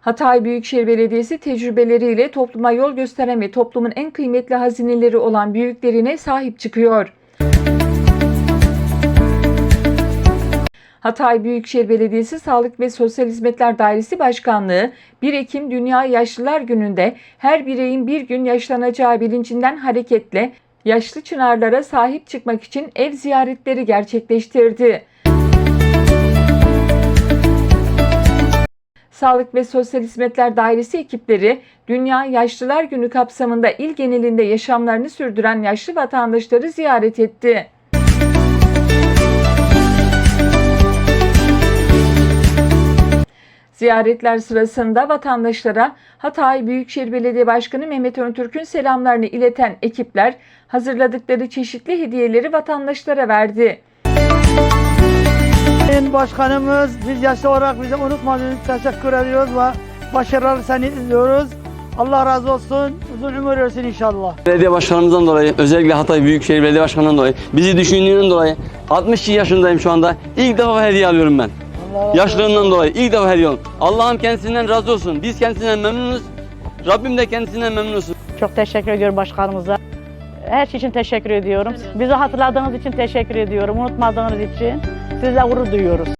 Hatay Büyükşehir Belediyesi tecrübeleriyle topluma yol gösteren ve toplumun en kıymetli hazineleri olan büyüklerine sahip çıkıyor. Hatay Büyükşehir Belediyesi Sağlık ve Sosyal Hizmetler Dairesi Başkanlığı 1 Ekim Dünya Yaşlılar Günü'nde her bireyin bir gün yaşlanacağı bilincinden hareketle yaşlı çınarlara sahip çıkmak için ev ziyaretleri gerçekleştirdi. Sağlık ve Sosyal Hizmetler Dairesi ekipleri Dünya Yaşlılar Günü kapsamında il genelinde yaşamlarını sürdüren yaşlı vatandaşları ziyaret etti. Ziyaretler sırasında vatandaşlara Hatay Büyükşehir Belediye Başkanı Mehmet Öntürk'ün selamlarını ileten ekipler hazırladıkları çeşitli hediyeleri vatandaşlara verdi. Sayın Başkanımız biz yaşlı olarak bizi unutmadığınız için teşekkür ediyoruz ve başarılar seni diliyoruz. Allah razı olsun. Uzun ömür versin inşallah. Belediye başkanımızdan dolayı, özellikle Hatay Büyükşehir Belediye Başkanı'ndan dolayı, bizi düşündüğünden dolayı 62 yaşındayım şu anda. İlk defa hediye alıyorum ben. Allah Yaşlılığından dolayı ilk defa hediye alıyorum. Allah'ım kendisinden razı olsun. Biz kendisinden memnunuz. Rabbim de kendisinden memnun olsun. Çok teşekkür ediyorum başkanımıza. Her şey için teşekkür ediyorum. Bizi hatırladığınız için teşekkür ediyorum. Unutmadığınız için. Sizle gurur duyuyoruz.